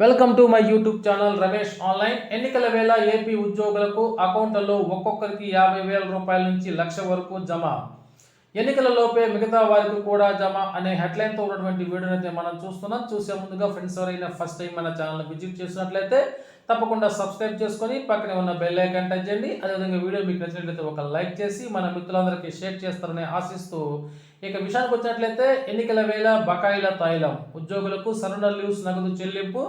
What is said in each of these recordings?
Welcome to my YouTube channel Ramesh online ఎన్నికల వేళ AP ఉద్యోగులకు అకౌంట్లలో ఒక్కొక్కరికి యాభై వేల రూపాయల నుంచి లక్ష వరకు జమ. ఎన్నికల లోపే మిగతా వారికి కూడా జమ అనే హెడ్లైన్తో ఉన్నటువంటి వీడియోని అయితే మనం చూస్తున్నాం. చూసే ముందుగా ఫ్రెండ్స్ ఎవరైనా ఫస్ట్ టైం మన ఛానల్ విజిట్ చేసినట్లయితే తప్పకుండా సబ్స్క్రైబ్ చేసుకొని పక్కనే ఉన్న బెల్ ఐకాన్ టచ్ చేయండి. అదేవిధంగా వీడియో మీకు నచ్చినట్లయితే ఒక లైక్ చేసి మన మిత్రులందరికీ షేర్ చేస్తారని ఆశిస్తూ ఇక విషయానికి వచ్చినట్లయితే ఎన్నికల వేళ బకాయిల తాయిలం ఉద్యోగులకు సరెండర్ లీవ్స్ నగదు చెల్లింపు.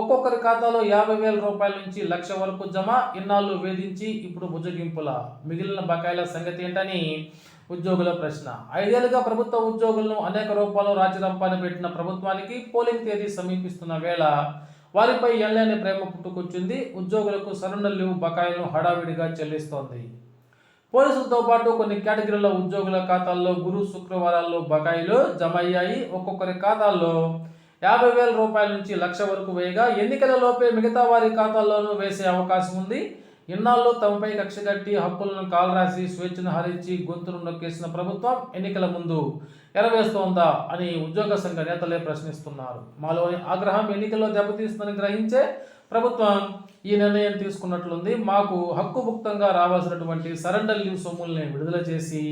ఒక్కొక్కరి ఖాతాలో యాభై వేల రూపాయల నుంచి లక్ష వరకు జమ. ఇన్నాళ్ళు వేధించి ఇప్పుడు బుజ్జగింపుల మిగిలిన బకాయిల సంగతి ఏంటని ఉద్యోగుల ప్రశ్న. ఐదేళ్ళుగా ప్రభుత్వ ఉద్యోగులను అనేక రూపాల్లో రాజ్యరంపాన్ని పెట్టిన ప్రభుత్వానికి పోలింగ్ తేదీ సమీపిస్తున్న వేళ వారిపై ఎనలేని ప్రేమ పుట్టుకొచ్చింది. ఉద్యోగులకు సరెండర్ లీవ్ బకాయిలను హడావిడిగా చెల్లిస్తోంది. పోలీసులతో పాటు కొన్ని కేటగిరీల ఉద్యోగుల ఖాతాల్లో గురు శుక్రవారాల్లో బకాయిలు జమ అయ్యాయి ఒక్కొక్కరి ఖాతాల్లో యాభై వేల రూపాయల నుంచి లక్ష వరకు వేయగా ఎన్నికల లోపే మిగతా వారి ఖాతాల్లోనూ వేసే అవకాశం ఉంది. ఇన్నాళ్ళు తమపై కక్ష కట్టి హక్కులను కాలరాసి స్వేచ్ఛను హరించి గొంతును నొక్కేసిన ప్రభుత్వం ఎన్నికల ముందు ఎరవేస్తోందా అని ఉద్యోగ సంఘ నేతలే ప్రశ్నిస్తున్నారు. మాలోని ఆగ్రహం ఎన్నికల్లో దెబ్బతీస్తుందని గ్రహించే ప్రభుత్వం ఈ నిర్ణయం తీసుకున్నట్లుంది. మాకు హక్కుముక్తంగా రావాల్సినటువంటి సరెండర్ లీవ్ సొమ్ముల్ని విడుదల చేసి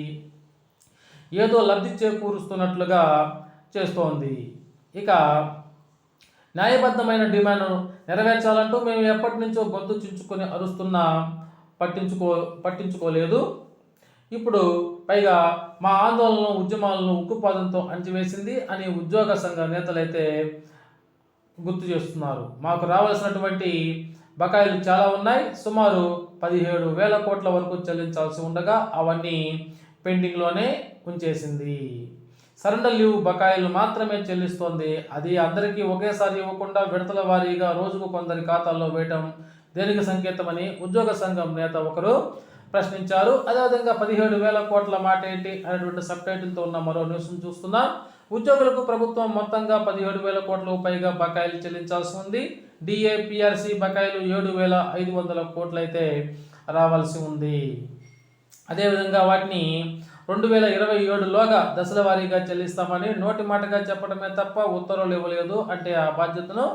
ఏదో లబ్ధి చేకూరుస్తున్నట్లుగా చేస్తోంది. ఇక న్యాయబద్ధమైన డిమాండ్ నెరవేర్చాలంటూ మేము ఎప్పటి నుంచో గొంతు చించుకొని అరుస్తున్నా పట్టించుకో పట్టించుకోలేదు. ఇప్పుడు పైగా మా ఆందోళనలు ఉద్యమాలను ఉక్కుపాదంతో అంచివేసింది అని ఉద్యోగ సంఘ నేతలైతే గుర్తు చేస్తున్నారు. మాకు రావాల్సినటువంటి బకాయిలు చాలా ఉన్నాయి. సుమారు పదిహేడు వేల కోట్ల వరకు చెల్లించాల్సి ఉండగా అవన్నీ పెండింగ్లోనే ఉంచేసింది. సరెండర్ లీవ్ బకాయిలు మాత్రమే చెల్లిస్తోంది. అది అందరికీ ఒకేసారి ఇవ్వకుండా విడతల వారీగా రోజుకు కొందరి ఖాతాల్లో వేయటం దేనికి సంకేతమని ఉద్యోగ సంఘం నేత ఒకరు ప్రశ్నించారు. అదేవిధంగా పదిహేడు వేల కోట్ల మాట ఏంటి అనేటువంటి సబ్ టైటిల్తో ఉన్న మరో న్యూస్ను చూస్తున్నాం. ఉద్యోగులకు ప్రభుత్వం మొత్తంగా పదిహేడు వేల కోట్లకు పైగా బకాయిలు చెల్లించాల్సి ఉంది. డిఏపిఆర్సి బకాయిలు ఏడు వేల ఐదు వందల కోట్లు అయితే రావాల్సి ఉంది. అదేవిధంగా వాటిని రెండు వేల ఇరవై ఏడులోగా దశల వారీగా చెల్లిస్తామని నోటి మాటగా చెప్పడమే తప్ప ఉత్తర్వులు ఇవ్వలేదు అంటే ఆ బాధ్యతను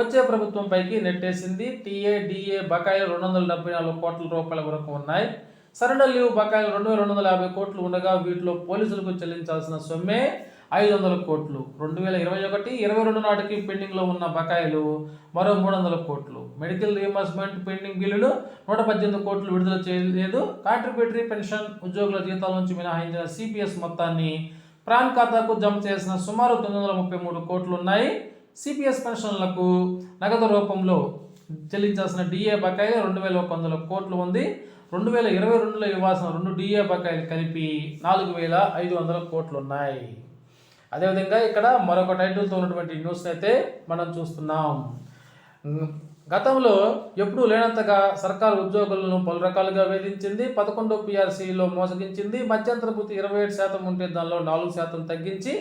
వచ్చే ప్రభుత్వం పైకి నెట్టేసింది. టీఏ డిఏ బకాయిలు రెండు వందల డెబ్బై నాలుగు కోట్ల రూపాయల వరకు ఉన్నాయి. సరెండర్ లీవ్ బకాయిలు రెండు వేల రెండు వందల యాభై కోట్లు ఉండగా వీటిలో పోలీసులకు చెల్లించాల్సిన సొమ్మే ఐదు వందల కోట్లు. రెండు వేల ఇరవై ఒకటి ఇరవై రెండు నాటికి పెండింగ్లో ఉన్న బకాయిలు మరో మూడు వందల కోట్లు. మెడికల్ రీఎంబర్స్మెంట్ పెండింగ్ బిల్లులు నూట పద్దెనిమిది కోట్లు విడుదల చేయలేదు. కాంట్రిబ్యూటరీ పెన్షన్ ఉద్యోగుల జీతాల నుంచి మినహాయించిన సిపిఎస్ మొత్తాన్ని ప్రాన్ ఖాతాకు జమ చేసిన సుమారు తొమ్మిది వందల ముప్పై మూడు కోట్లు ఉన్నాయి సిపిఎస్ పెన్షన్లకు నగదు రూపంలో చెల్లించాల్సిన డిఏ బకాయి రెండు వేల ఒక వందల కోట్లు ఉంది. రెండు వేల ఇరవై రెండులో ఇవ్వాల్సిన రెండు డిఏ బకాయిలు కలిపి నాలుగు వేల ఐదు వందల కోట్లు ఉన్నాయి అదేవిధంగా ఇక్కడ మరొక టైటిల్తో ఉన్నటువంటి న్యూస్ అయితే మనం చూస్తున్నాం. గతంలో ఎప్పుడూ లేనంతగా సర్కారు ఉద్యోగులను పలు రకాలుగా వేధించింది. పదకొండు పిఆర్సీలో మోసగించింది. మధ్యంతర భృతి ఇరవై ఏడు శాతం ఉంటే దానిలో నాలుగు శాతం తగ్గించి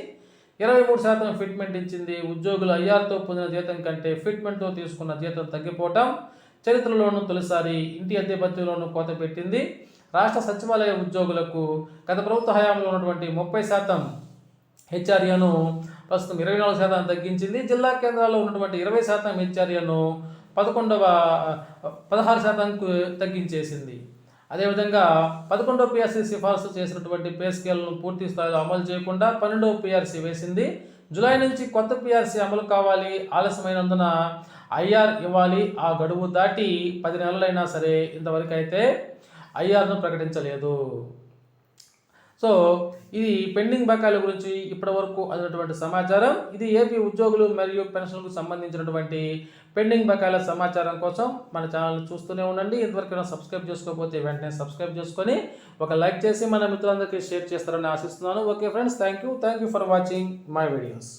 ఇరవై మూడు శాతం ఫిట్మెంట్ ఇచ్చింది. ఉద్యోగులు ఐఆర్తో పొందిన జీతం కంటే ఫిట్మెంట్తో తీసుకున్న జీతం తగ్గిపోవటం చరిత్రలోనూ తొలిసారి ఇంటి అద్దె కోత పెట్టింది. రాష్ట్ర సచివాలయ ఉద్యోగులకు గత ప్రభుత్వ హయాంలో ఉన్నటువంటి ముప్పై శాతం హెచ్ఆర్ఏను ప్రస్తుతం ఇరవై నాలుగు శాతం తగ్గించింది. జిల్లా కేంద్రాల్లో ఉన్నటువంటి ఇరవై శాతం హెచ్ఆర్ఏను పదకొండవ పదహారు శాతానికి తగ్గించేసింది. అదేవిధంగా పదకొండవ పిఆర్సీ సిఫార్సు చేసినటువంటి పే స్కేల్ను పూర్తి స్థాయిలో అమలు చేయకుండా పన్నెండవ పిఆర్సీ వేసింది. జూలై నుంచి కొత్త పిఆర్సీ అమలు కావాలి ఆలస్యమైనందున ఐఆర్ ఇవ్వాలి. ఆ గడువు దాటి పది నెలలైనా సరే ఇంతవరకు అయితే ఐఆర్ను ప్రకటించలేదు. సో ఇది పెండింగ్ బకాయిల గురించి ఇప్పటి వరకు అందినటువంటి సమాచారం. ఇది ఏపీ ఉద్యోగులు మరియు పెన్షన్లకు సంబంధించినటువంటి పెండింగ్ బకాయిల సమాచారం కోసం మన ఛానల్ చూస్తూనే ఉండండి. ఇంతవరకు సబ్స్క్రైబ్ చేసుకోకపోతే వెంటనే సబ్స్క్రైబ్ చేసుకొని ఒక లైక్ చేసి మన మిత్రులందరికీ షేర్ చేస్తారని ఆశిస్తున్నాను. Okay friends thank you thank you for watching my videos.